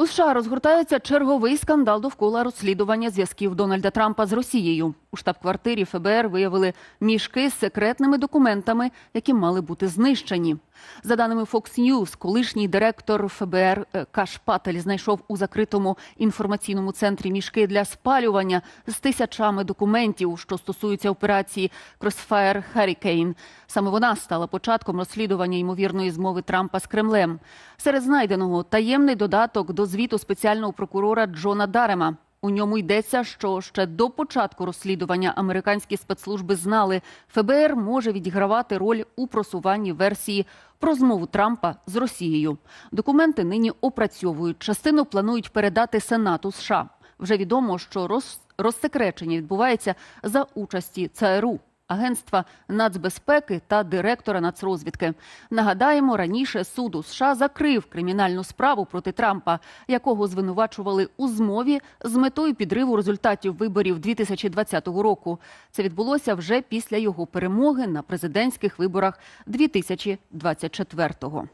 У США розгортається черговий скандал довкола розслідування зв'язків Дональда Трампа з Росією. У штаб-квартирі ФБР виявили мішки з секретними документами, які мали бути знищені. За даними Fox News, колишній директор ФБР е, Каш Патель знайшов у закритому інформаційному центрі мішки для спалювання з тисячами документів, що стосуються операції Crossfire Hurricane. Саме вона стала початком розслідування ймовірної змови Трампа з Кремлем. Серед знайденого таємний додаток до звіту спеціального прокурора Джона Дарема. У ньому йдеться, що ще до початку розслідування американські спецслужби знали, ФБР може відігравати роль у просуванні версії про змову Трампа з Росією. Документи нині опрацьовують. Частину планують передати Сенату США. Вже відомо, що роз... розсекречення відбувається за участі ЦРУ. Агентства нацбезпеки та директора нацрозвідки. Нагадаємо, раніше суд у США закрив кримінальну справу проти Трампа, якого звинувачували у змові з метою підриву результатів виборів 2020 року. Це відбулося вже після його перемоги на президентських виборах 2024-го.